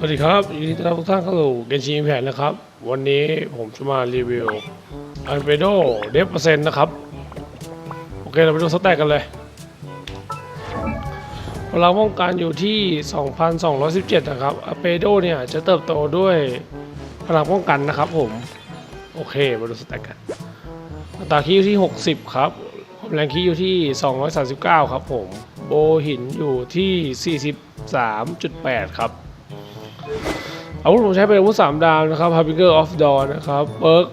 สวัสดีครับยินดีต้อนรับทุกท่านเข้าสู่เกนชินแผนนะครับ วันนี้ผมจะมารีวิวอันเปโดเดฟเปอร์เซ็นต์นะครับ โอเค เราไปดูสแต็กกันเลยพลังป้องกันอยู่ที่ 2,217 นะครับอัเปโดเนี่ยจะเติบโตด้วยพลังป้องกันนะครับผม โอเค มาดูสแต็กกันอัตราคีอยู่ที่ 60 ครับความแรงคีอยู่ที่ 239 ครับผม โบหินอยู่ที่ 43.8 ครับ อาวุธผมใช้เป็นอาวุธ3ดาวนะครับ Harbinger of Dawn นะครับเปิร์ก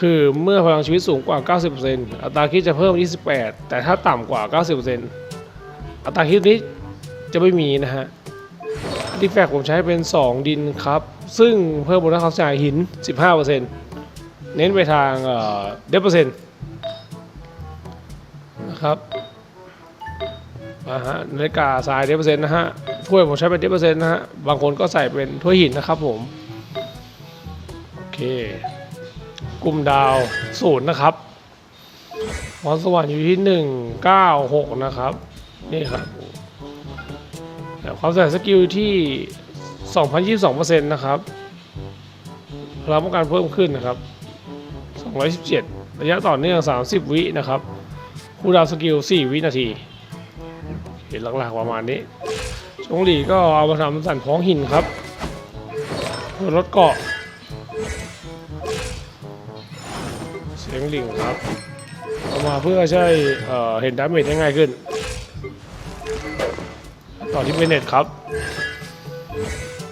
คือเมื่อพลังชีวิตสูงกว่า 90%อัตราคิดจะเพิ่ม 28 แต่ถ้าต่ำกว่า 90%อัตราคิดนี้จะไม่มีนะฮะดีแฟกผมใช้เป็น 2 ดินครับ ซึ่งเพิ่มมูลค่าความเสียหายหิน 15%เน้นไปทางเอ่อเดเปอร์เซ็นต์นะครับ อ่าฮะนาฬิกาทรายเดเปอร์เซ็นต์นะฮะถ้วยผมใช้เป็นเดเปอร์เซ็นต์นะฮะบางคนก็ใส่เป็นถ้วยหินนะครับผมโอเคกลุ่มดาวศูนย์นะครับพรสวรรค์อยู่ที่หนึ่งเก้าหกนะครับนี่ครับความใส่สกิลที่สองพันยี่สิบสองเปอร์เซ็นต์นะครับพลังป้องกันเพิ่มขึ้นนะครับสองร้อยสิบเจ็ดระยะต่อเนื่องสามสิบวินะครับ คูดาวสกิลสี่วินาที เห็นหลักๆประมาณนี้ชงหลีก็เอามาทำสันพ้องหินครับเพื่อลดเกาะเสียงหลิงครับเอามาเพื่อใช้เอ่เห็นดาเมจได้ง่ายขึ้น ต่อที่เบเน็ตครับ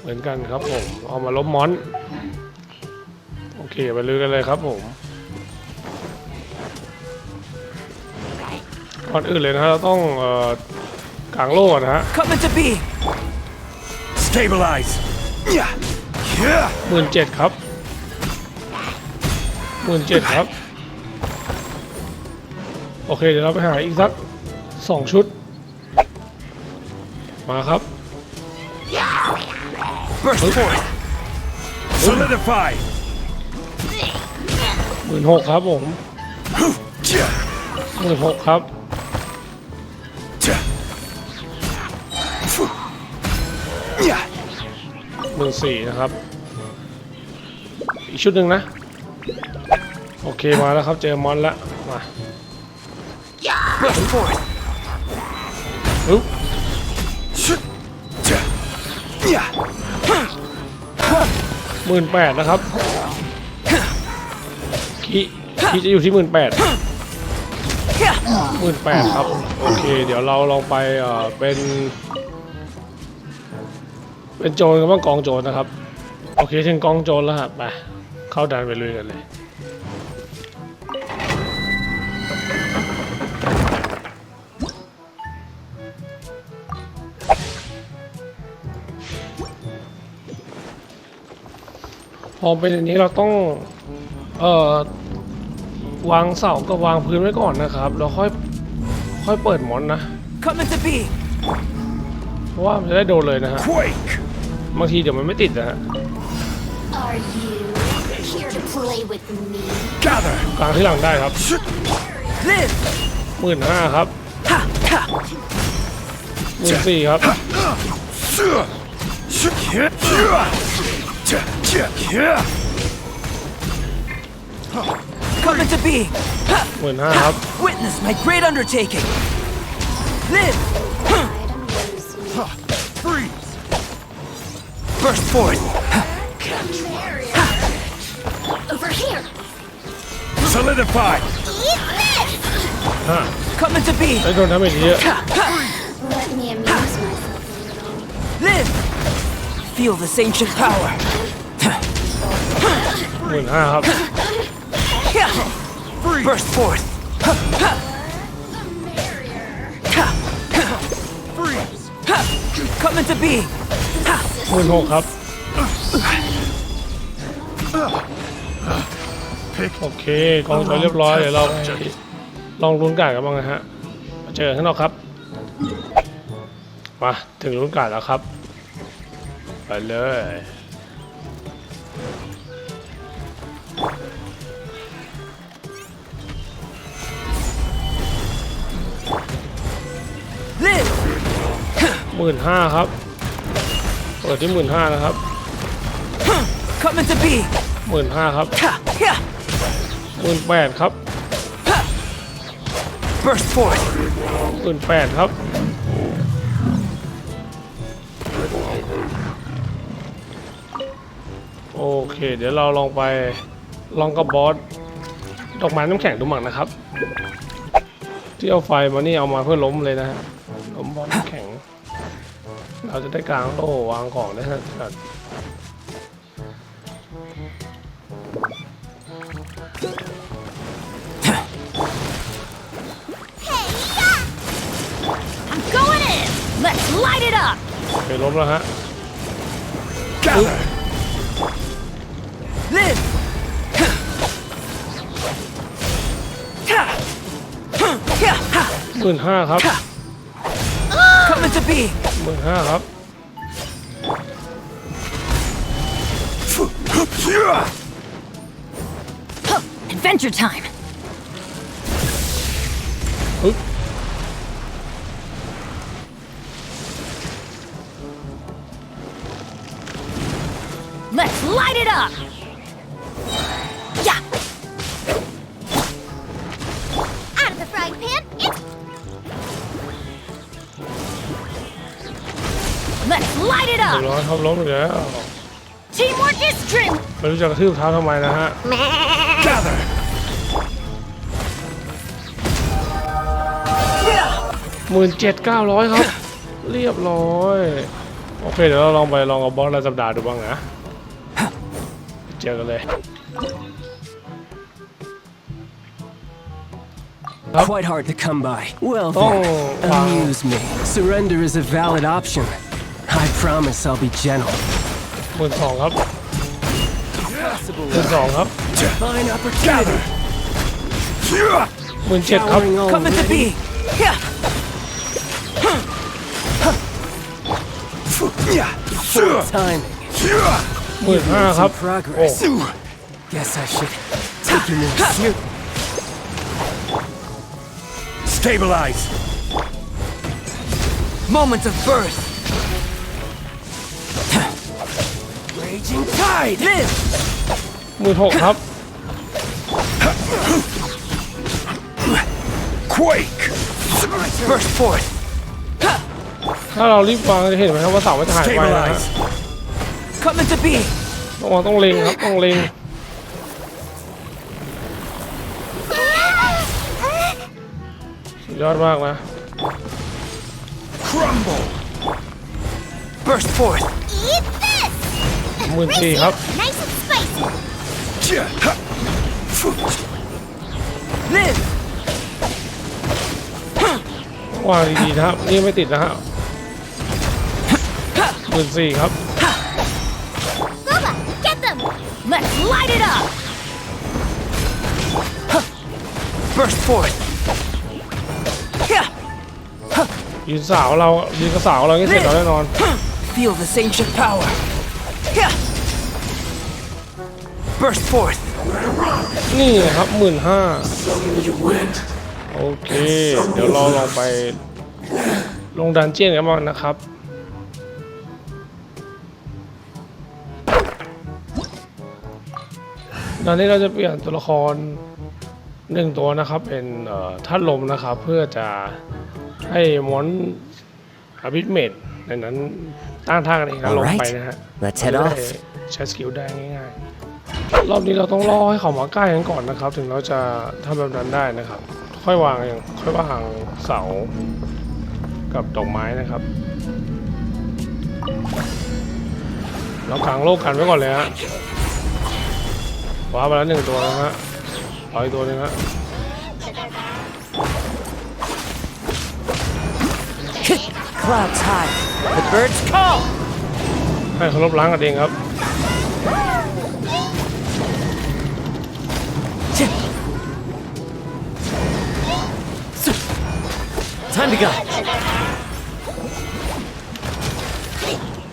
เหมือนกันครับผม เอามาล้มมอน โอเคไปลือกันเลยครับผมก่อนอื่นเลยนะฮะเราต้อง เอ่อกางโล่ก่อนนะฮะ Coming to be! Stabilize. Yeah. Yeah. หมื่นเจ็ดครับหมื่นเจ็ดครับ โอเค เดี๋ยวเราไปหาอีกสักสองชุด มาครับ Burst forth! Solidify. หมื่นหกครับผม Yeah. หมื่นหกครับ หมื่นสี่นะครับ อีกชุดหนึ่งนะ โอเคมาแล้วครับเจอมอนแล้วมา Burst forth! ปึ๊บ Yeah. Yeah. หมื่นแปดนะครับคีคีจะอยู่ที่หมื่นแปดหมื่นแปดครับ โอเค เดี๋ยวเราลองไปเอ่อเป็น เป็นโจรกับว่ากองโจรนะครับ โอเคถึงกองโจรแล้วครับไปเข้าดันไปลุยกันเลยพอเป็นอย่างนี้เราต้องเอ่อวางเสากับวางพื้นไว้ก่อนนะครับแล้วค่อยค่อยเปิดหมอนนะ Coming to be! เพราะว่ามันจะได้โดนเลยนะฮะ Quake. บางทีเดี๋ยวมันไม่ติดนะฮะ Are you here to play with me? Gather. กลางที่หลังได้ครับ Live! หมื่นห้าครับ Ha! Ha! หมื่นสี่ครับ Yeah. Coming to be! Ha! หมื่นห้าครับ Witness my great undertaking! Live! Burst forth! Over here! Solidify. Eat this! Coming to be! ได้โดนทำอย่างนี้เยอะ Ha! Ha! Let me amuse myself a little. Live! Feel this ancient power! หมื่นห้าครับ Ha! Freeze. Burst forth! Coming to be! หมื่นหกครับ โอเคกองโจรเรียบร้อยเดี๋ยวเราไปลองลุ้นการกันบ้างนะฮะมาเจอกันข้างนอกครับ มาถึงลุ้นการแล้วครับ ไปเลย หมื่นห้าครับปิดที่หมื่นห้านะครับ Coming to be. หมื่นห้าครับ Ha, ha. หมื่นแปดครับ Burst forth. หมื่นแปดครับโอเค เดี๋ยวเราลองไปลองกับบอสดอกไม้น้ำแข็งดูหมักนะครับ ที่เอาไฟมานี่เอามาเพื่อล้มเลยนะฮะล้มบอสน้ำแข็ง เราจะได้กลางโล่วางของได้ทัน I'm going in! Let's light it up! โอเคล้มแล้วฮะ Gather! Live. Ha. Ha, ha. หมื่นห้าครับ Coming to be. หมื่นห้าครับ Huh, Adventure time! ปึ๊บ Let's light it up! Light it เรียบ up! ร้อยครับล้มอีกแล้ว Teamwork is dream! ไม่รู้จะกระทืบเท้าทำไมนะฮะ Gather! หมื่นเจ็ดเก้าร้อยครับ เรียบร้อย โอเค เดี๋ยวเราลองไปลองกับบอสรายสัปดาห์ดูบ้างนะ เจอกันเลย Quite hard to come by. Well, Oh, then, wow. amuse me. Surrender is a valid option. I promise I'll be gentle. หมื่นสองครับหมื่นสองครับ Fine opportunity. หมื่นเจ็ดครับ Showering Coming to already. be. Yeah. Timing. หมื่นห้าครับ Some โอ้ progress. Guess I should take you more serious. Stabilize! Moment of birth. Raging tide. Live. หมื่นหกครับ Quake! Burst forth. ถ้าเรารีบวางจะเห็นไหมครับว่าเสามันจะหายไปนะฮะ Stabilize! Coming to be. ต้องวางต้องเล็งครับต้องเล็ง สุดยอดมากนะ Crumble! Burst forth. Eat this! หมื่นสี่ครับ Nice and spicy! Live. ต้องวางดีๆนะครับ นี่ไม่ติดนะฮะหมื่นสี่ครับ Bubba, get them! Let's light it up! Burst forth. Yeah. ยืนสาวเรายืนกระสาวเราไม่เสร็จเราแน่นอน Feel this ancient power. Burst forth. นี่นะครับหมื่นห้าโอเค เดี๋ยวเราลองไปลงดันเจียนกันบ้างนะครับ ตอนนี้เราจะเปลี่ยนตัวละครหนึ่งตัวนะครับเป็นเอ่อธาตุลมนะครับ เพื่อจะให้มอนอาบิทเมดในนั้นต้านท่ากันเองนะลงไปนะฮะ Let's head จะได้ off. ใช้สกิลได้ง่ายๆ รอบนี้เราต้องรอให้เขามาใกล้กันก่อนนะครับ ถึงเราจะทำแบบนั้นได้นะครับ ค่อยวางอย่างค่อยวางเสากับดอกไม้นะครับ เรากางโลกกันไว้ก่อนเลยฮะว้าไปแล้วหนึ่งตัวนะฮะต่ออีกตัวหนึงฮะ Clouds high. The birds call. ให้เขาลบล้างกันเองครับ Time to go.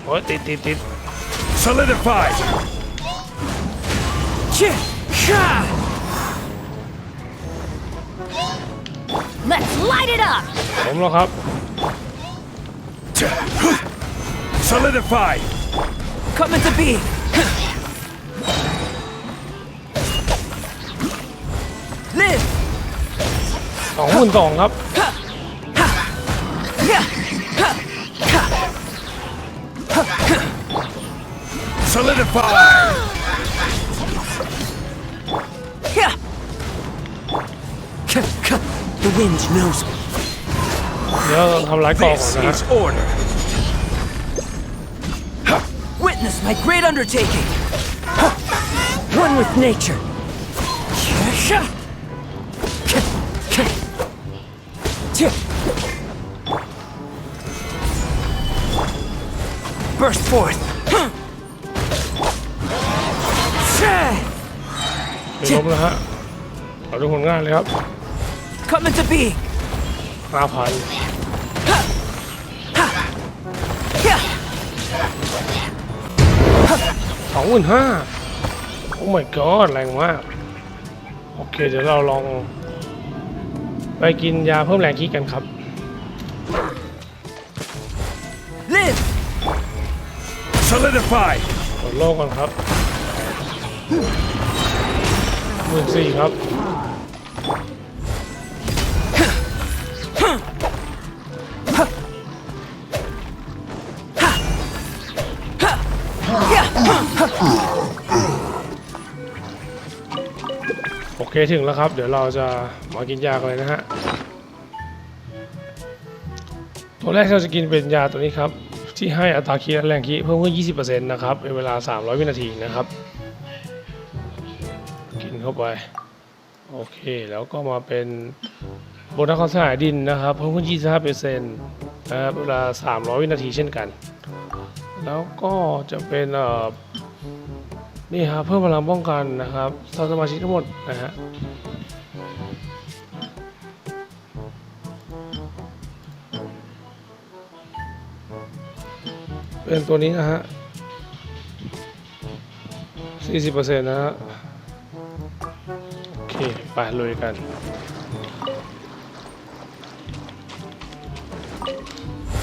โอ้ยติดติดติด Solidify! Chit. Ha. Let's light it up! ผมแล้วครับ Solidify! Come into being. Live. สองหมื่นสองครับ Yeah. Solidify! Yeah. The wind knows me. เดี๋ยวเราทำร้ายกองก่อน This นะฮะ is order. Witness my great undertaking. One with nature. Burst forth. เดี๋ยวล้มแล้วฮะเอาดูผลงานเลยครับ Come into being. ห้าพัน Yeah. สองหมื่นห้าโอ้ my god แรงมาก โอเค เดี๋ยวเราลอง ไปกินยาเพิ่มแรงคีกันครับ Solidify! กดโลกก่อนครับหมื่นสี่ครับโอเคถึงแล้วครับ เดี๋ยวเราจะมากินยากันเลยนะฮะตัวแรกที่เราจะกินเป็นยาตัวนี้ครับ ที่ให้อัตราคีและแรงคีเพิ่มขึ้น 20%นะครับเป็นเวลา 300 วินาทีนะครับ กินเข้าไป โอเค แล้วก็มาเป็นโบนัสความเสียหายดินนะครับ เพิ่มขึ้น 25%นะครับเวลา 300 วินาทีเช่นกัน แล้วก็จะเป็นนี่ครับเพิ่มพลังป้องกันนะครับสำหรับสมาชิกทั้งหมดนะฮะ เป็นตัวนี้นะฮะ40%นะฮะ โอเค ไปลุยกัน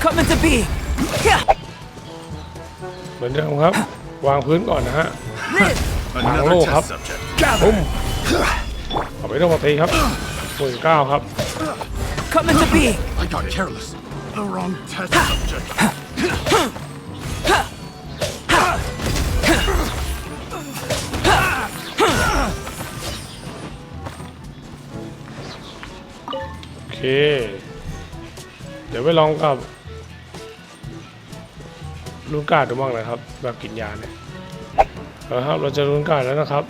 Come into being. Yeah. เหมือนเดิมครับ วางพื้นก่อนนะฮะ Live. Another Hello, test Hub. subject. ปุ้ Gather! มเอาไปต้องมาตีครับหมื่นเก้าครับ Come into being. I got careless. The wrong test subject. เคเดี๋ยวไปลองกับลูกกาดดูบ้างนะครับ แบบกินยาเนี่ยเอาละครับเราจะลูกกาดแล้วนะครับ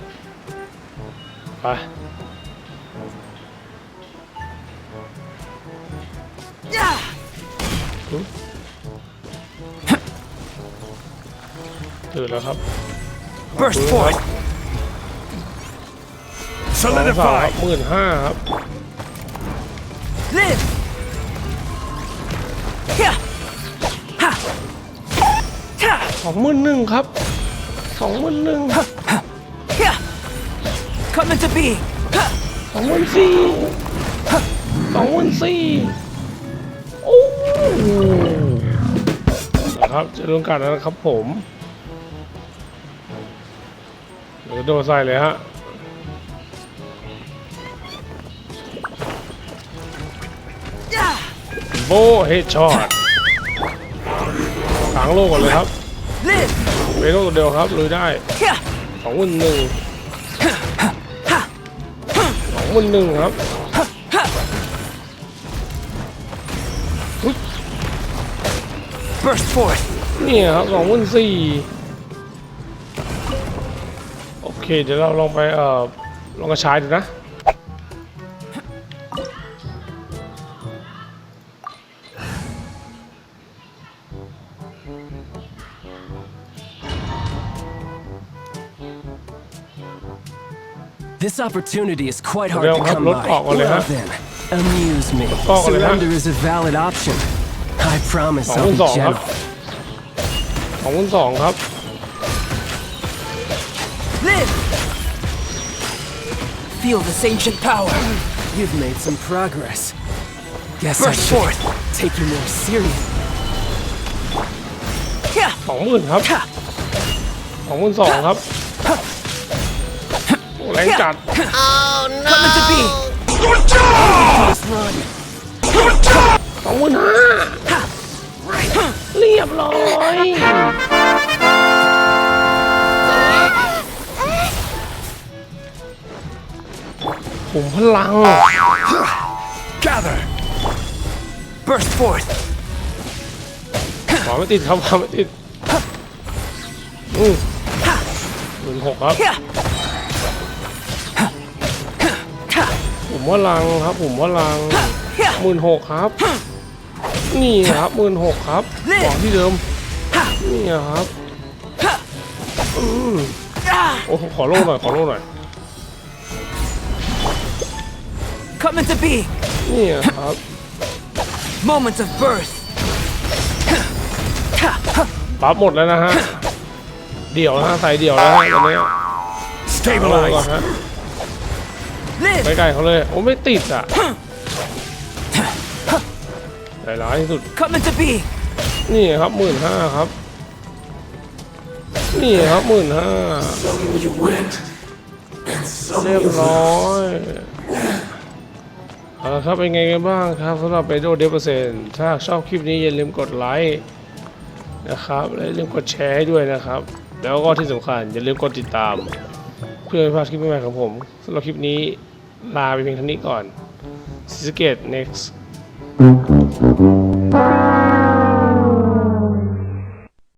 ไป Yeah. ตื่นแล้วครับ Burst ฟื้นครับ forth. สองสาม Solidify! หมื่นห้าครับ Live. Yeah. Ha. Ha. สองหมื่นหนึ่งครับสองหมื่นหนึ่ง Yeah. Come into being. Ha. สองหมื่นสี่สองหมื่นสี่โอ้นะครับจะโดนกัดแล้วนะครับผมเดี๋ยวจะโดนใส่เลยฮะ โบเฮดช็อตขางโลกก่อนเลยครับ Live. เวโรตัวเดียวครับลุยได้ Yeah. สองหมื่นหนึ่งสองหมื่นหนึ่งครับ Burst forth. นี่ครับสองพันสี่โอเคเดี๋ยวเราลองไปเอ่อลองกระชายดูนะ This opportunity is quite hard Well, to have come look by. out, well, Well huh? then, amuse me. out, well, huh? Surrender is a valid option. I promise สอง I'll พั be นสองครับ gentle. สองพันสองครับ Live. Feel this ancient power. You've made some progress. Guess I Burst should forth. take you more seriously. Yeah. สองหมื่นครับ Ha. สองหมื่นสองครับ โอ้แรงจัด Coming to be. สองหมื่นห้าเรียบร้อยขุมพลัง Gather. Burst forth. ขอไม่ติดครับขอไม่ติดอืมหมื่นหกครับ Yeah. ผมพลังครับ ผมพลัง Yeah. หมื่นหกครับ นี่ครับหมื่นหกครับของที่เดิมนี่ครับอืม Ah. โอ้ขอโล่หน่อยขอโล่หน่อย Coming to be. นี่ครับ Moments of birth. ปั๊บหมดแล้วนะฮะ เดี่ยวนะฮะใส่เดี่ยวแล้วฮะตอนนี้เอาลงก่อน Stabilize. ฮะ Live. ใกล้ๆเขาเลย โอ้ไม่ติดอะใจร้ายที่สุด Coming to be. นี่ครับหมื่นห้าครับ นี่ครับหมื่นห้าเรียบร้อยเอาละครับเป็นไงกันบ้างครับสำหรับเปโดเดเปอร์เซนถ้าชอบคลิปนี้อย่าลืมกดไลค์นะครับและอย่าลืมกดแชร์ให้ด้วยนะครับ แล้วก็ที่สำคัญอย่าลืมกดติดตามเพื่อไม่พลาดคลิปใหม่ๆของผมสำหรับคลิปนี้ลาไปเพียงเท่านี้ก่อนซิสเกต next